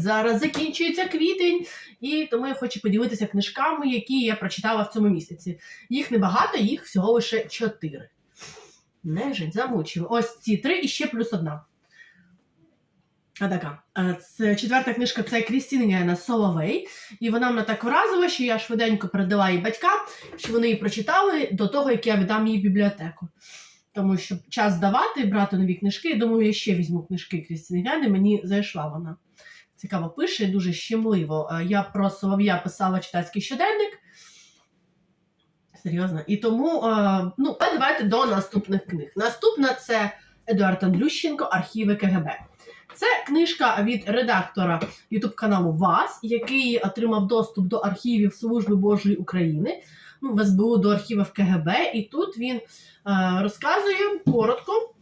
зараз закінчується квітень, і тому я хочу поділитися книжками, які я прочитала в цьому місяці. Їх небагато, їх всього лише чотири. Нежить, замучив. Ось ці три і ще плюс одна. А така. Е, Це четверта книжка це Крістіна Соловей. І вона мене так вразила, що я швиденько передала її батькам, щоб вони її прочитали до того, як я віддам в бібліотеку. Тому що час здавати, брати нові книжки. Я Думаю, я ще візьму книжки Крістіни Гени, мені зайшла вона. Цікаво пише, дуже щемливо. Е, Я про Солов'я писала читацький щоденник. Серйозно. І тому, е, ну, а давайте до наступних книг. Наступна це Едуард Андрющенко Архіви КГБ. Це книжка від редактора Ютуб каналу ВАС, який отримав доступ до архівів Служби Божої України, ну, в СБУ до архівів КГБ. І тут він е, розказує коротко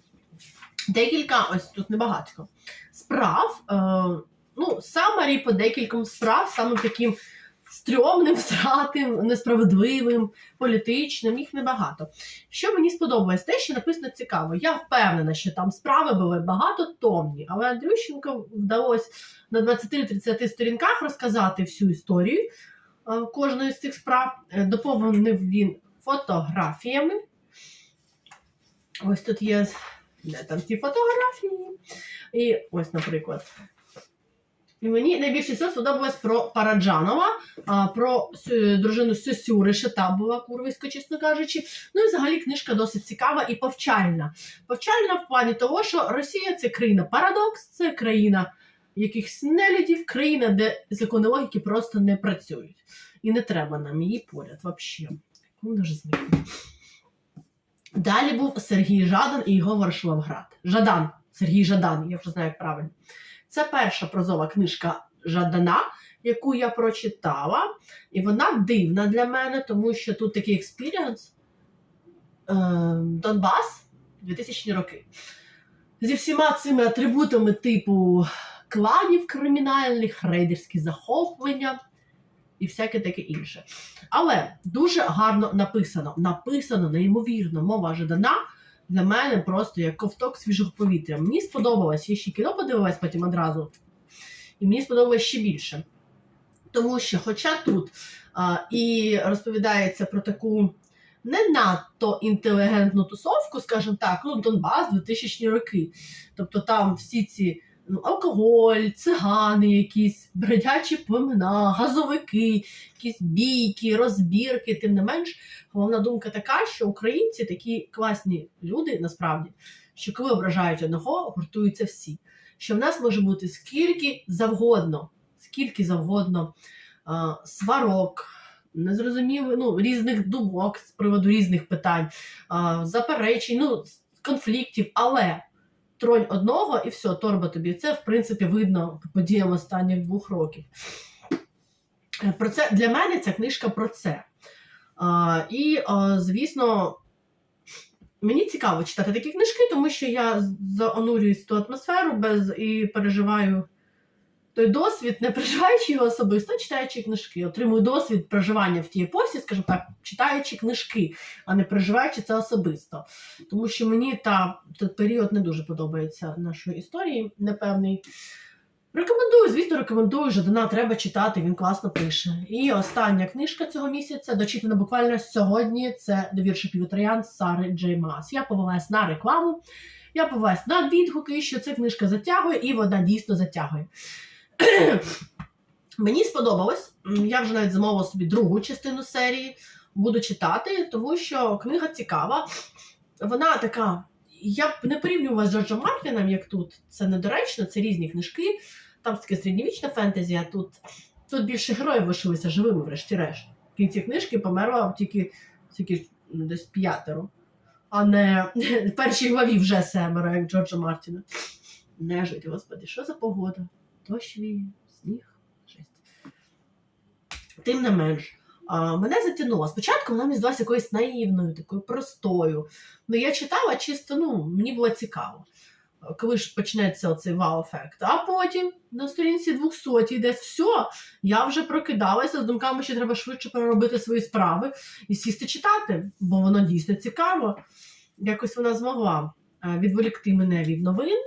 декілька, ось тут небагатько, справ. Е, ну, самарі по декільком справ, саме таким стрьомним, всратим, несправедливим, політичним, їх небагато. Що мені сподобалось, те, що написано цікаво. Я впевнена, що там справи були багатотомні, але Андрющенко вдалося на 20-30 сторінках розказати всю історію е, кожної з цих справ. Е, Доповнив він фотографіями. Ось тут є де там ті фотографії. І ось, наприклад. І мені найбільше всього сподобалось про Параджанова, про дружину Сюсюри, що та була курвисько, чесно кажучи. Ну і взагалі книжка досить цікава і повчальна. Повчальна в плані того, що Росія це країна парадокс, це країна якихось нелюдів, країна, де закони логіки просто не працюють. І не треба нам її поряд взагалі. Ну, дуже зникне. Далі був Сергій Жадан і його Варшавград. Жадан. Сергій Жадан, я вже знаю, як правильно. Це перша прозова книжка Жадана, яку я прочитала. І вона дивна для мене, тому що тут такий експіріанс. Е, Донбас 2000 роки. Зі всіма цими атрибутами типу кланів кримінальних, рейдерські захоплення і всяке таке інше. Але дуже гарно написано. Написано неймовірно, мова Жадана для мене просто як ковток свіжого повітря. Мені сподобалось, я ще кіно подивилась потім одразу, і мені сподобалось ще більше. Тому що, хоча тут а, і розповідається про таку не надто інтелігентну тусовку, скажімо так, ну Донбас 2000 роки. Тобто там всі ці алкоголь, цигани, якісь бродячі племена, газовики, якісь бійки, розбірки. Тим не менш, головна думка така, що українці такі класні люди насправді, що коли ображають одного, гуртуються всі. Що в нас може бути скільки завгодно, скільки завгодно а, сварок, незрозуміло, ну, різних думок з приводу різних питань, а, заперечень, ну, конфліктів, але тронь одного і все, торба тобі. Це, в принципі, видно по подіям останніх двох років. Е, Про це для мене ця книжка про це. А, і, а, звісно, мені цікаво читати такі книжки, тому що я занурююсь ту атмосферу без і переживаю той досвід, не переживаючи його особисто, читаючи книжки. Отримую досвід проживання в тій епосі, скажімо так, читаючи книжки, а не переживаючи це особисто. Тому що мені та, той період не дуже подобається нашої історії, непевний. Рекомендую, звісно, рекомендую, Жадана треба читати, він класно пише. І остання книжка цього місяця, дочитана буквально сьогодні, це «Довір шипів троян» Сари Джей Мас. Я повелась на рекламу, я повелась на відгуки, що ця книжка затягує, і вона дійсно затягує. Мені сподобалось, я вже навіть замовила собі другу частину серії, буду читати, тому що книга цікава. Вона така. Я б не порівнювала з Джорджем Мартіном, як тут. Це недоречно, це різні книжки. Там таке середньовічне фентезі, а тут, тут більше героїв лишилися живими, врешті-решт. В кінці книжки померла тільки, тільки ну, десь п'ятеро, а не в першій главі вже семеро, як Джорджа Мартіна. Не жить, господи, що за погода? Дощ сніг, жесть. Тим не менш, а, мене затягнуло. Спочатку вона мені здалася якоюсь наївною, такою простою. Ну, я читала чисто, ну, мені було цікаво, коли ж почнеться оцей вау-ефект. А потім на сторінці 200 десь все, я вже прокидалася з думками, що треба швидше переробити свої справи і сісти читати, бо воно дійсно цікаво. Якось вона змогла е, відволікти мене від новин,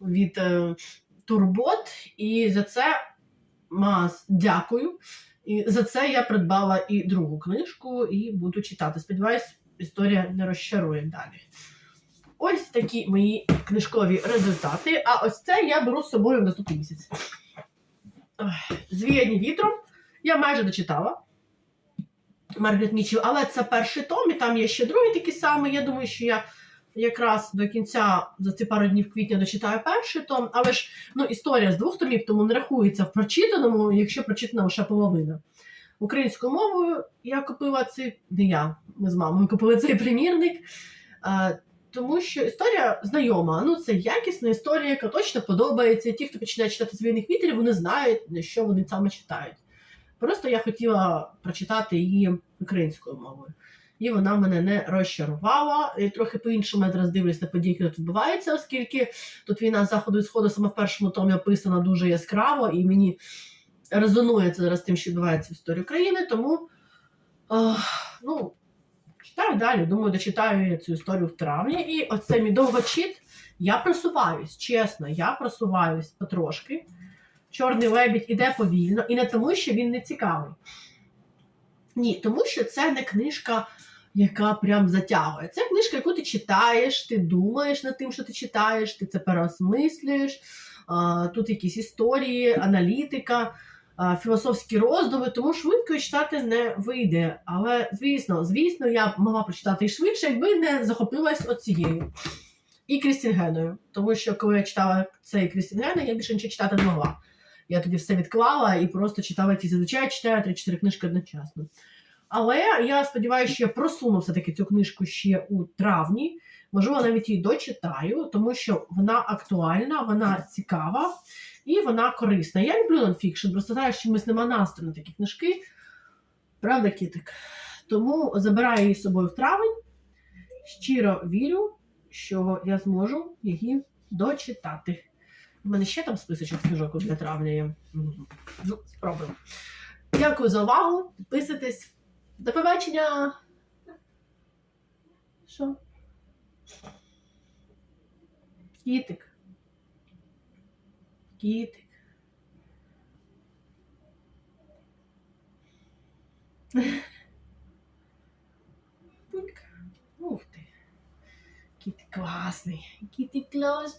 від е, турбот, і за це мас дякую. І за це я придбала і другу книжку, і буду читати. Сподіваюсь, історія не розчарує далі. Ось такі мої книжкові результати. А ось це я беру з собою в наступний місяць. Звіяні вітром. Я майже дочитала. Маргарет Мічел, але це перший том, і там є ще другий такий самий. Я думаю, що я якраз до кінця за ці пару днів квітня дочитаю перший том, але ж ну, історія з двох томів, тому не рахується в прочитаному, якщо прочитана лише половина. Українською мовою я купила цей, не я, ми з мамою купили цей примірник, е, тому що історія знайома. Ну, це якісна історія, яка точно подобається. Ті, хто починає читати звільних вітрів, вони знають, що вони саме читають. Просто я хотіла прочитати її українською мовою. І вона мене не розчарувала. І трохи по-іншому я зараз дивлюсь на події, які тут відбуваються, оскільки тут війна з заходу і сходу саме в першому томі описана дуже яскраво, і мені резонує це зараз тим, що відбувається в історії України. Тому а, ну, читаю далі. Думаю, дочитаю я цю історію в травні. І оце мій довгочит. Я просуваюсь, чесно, я просуваюсь потрошки. Чорний лебідь іде повільно, і не тому, що він не цікавий. Ні, тому що це не книжка, яка прям затягує. Це книжка, яку ти читаєш, ти думаєш над тим, що ти читаєш, ти це переосмислюєш. Тут якісь історії, аналітика, філософські роздуми, тому швидко читати не вийде. Але, звісно, звісно, я б могла прочитати і швидше, якби не захопилась оцією. І Крістін Геною. Тому що коли я читала цей Крістін Гена, я більше нічого читати не могла. Я тоді все відклала і просто читала ті зазвичай читаю 3-4 книжки одночасно. Але я сподіваюся, що я просуну все-таки цю книжку ще у травні. Можливо, навіть її дочитаю, тому що вона актуальна, вона цікава і вона корисна. Я люблю нонфікшн, просто знаю, що чомусь нема настрою на такі книжки. Правда, кітик? Тому забираю її з собою в травень. Щиро вірю, що я зможу її дочитати. У мене ще там списочок книжок для травня є. Ну, спробуємо. Дякую за увагу. Підписуйтесь. До побачення. Що? Кітик. Кітик. Ух ти. Кітик класний. Кітик класний.